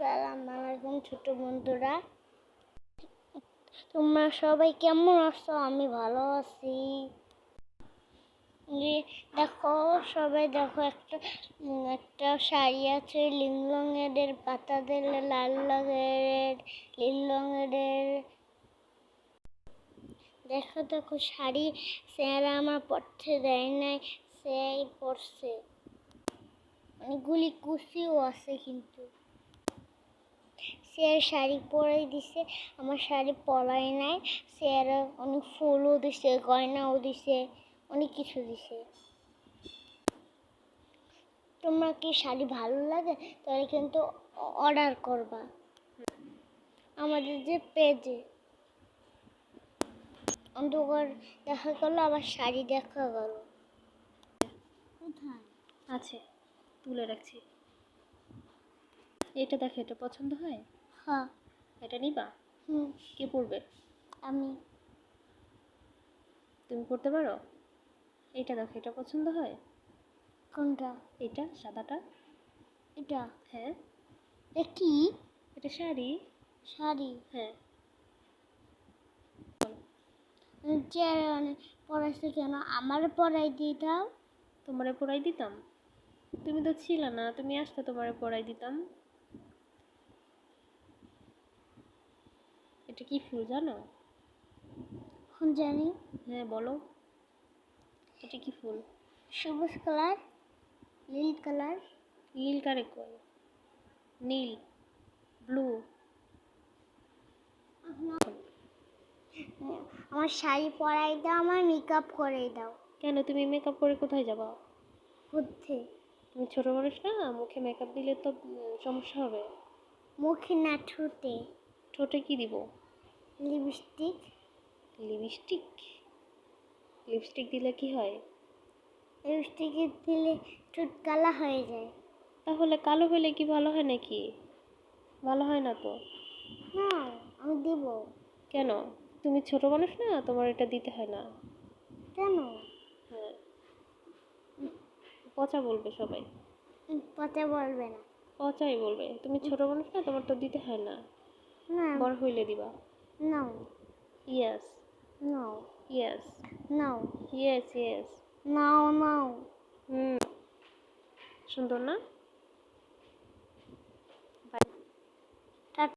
আসসালামু আলাইকুম ছোট বন্ধুরা। তোমরা সবাই কেমন আছো? আমি ভালো আছি। দেখো, সবাই দেখো, একটা একটা শাড়ি আছে লিং রঙের, পাতা দিলে লাল রঙের রঙের। দেখো দেখো, শাড়ি স্যারা আমার পড়তে দেয় নাই, সেই পড়ছে অনেকগুলি কুচিও আছে কিন্তু। সে শাড়ি পরাই দিছে, আমার শাড়ি পরাই নাই, সে আর অনেক ফুলও দিছে, গয়নাও দিছে, অনেক কিছু দিছে। তোমরা কি শাড়ি ভালো লাগে? তাহলে কিন্তু অর্ডার করবা। আমাদের যে পেজে অন্ধকার দেখা গেল, আবার শাড়ি দেখা গেল। কোথায়? আছে, তুলে রাখছি। এটা দেখো এটা পছন্দ হয়? হ্যাঁ। এটা নিবা? হুম। কে পড়বে আমি। তুমি পড়তে পারো? এটা দেখো এটা পছন্দ হয়? কোনটা? এটা সাদাটা? এটা? হ্যাঁ। এ কি? এটা শাড়ি। শাড়ি? হ্যাঁ। চেয়ারে পড়াইছে কেন? আমার পড়াই দাও তোমারে পড়াই দিতাম? তুমি তো ছিল না তুমি আসতে তোমারে পড়াই দিতাম। এটা কি ফুল জানো? জানি। হ্যাঁ বলো। এটা কি ফুল? সবুজ কালার নীল কালার। নীল কারে কয়? নীল ব্লু। আমার শাড়ি পরাই দাও আমার মেকআপ করে দাও। কেন? তুমি মেকআপ করে কোথায় যাবা? বুদ্ধি। তুমি ছোট মানুষ না মুখে মেকআপ দিলে তো সমস্যা হবে। মুখে না ঠোঁটে। ঠোঁটে কি দিব? লিপস্টিক। লিপস্টিক? লিপস্টিক দিলে কি হয়? লিপস্টিক দিলে ঠোঁট কালা হয়ে যায়। তাহলে কালো হলে কি ভালো হয় নাকি? ভালো হয় না তো? হ্যাঁ আমি দিব। কেন? তুমি ছোট মানুষ না তোমার এটা দিতে হয় না। কেন? হ্যাঁ। পচা বলবে সবাই। পচা বলবে না। পচাই বলবে। তুমি ছোট মানুষ না তোমার তো দিতে হয় না। না। বড় হইলে দিবা। no yes no yes no yes yes no no hmm সুন্দর না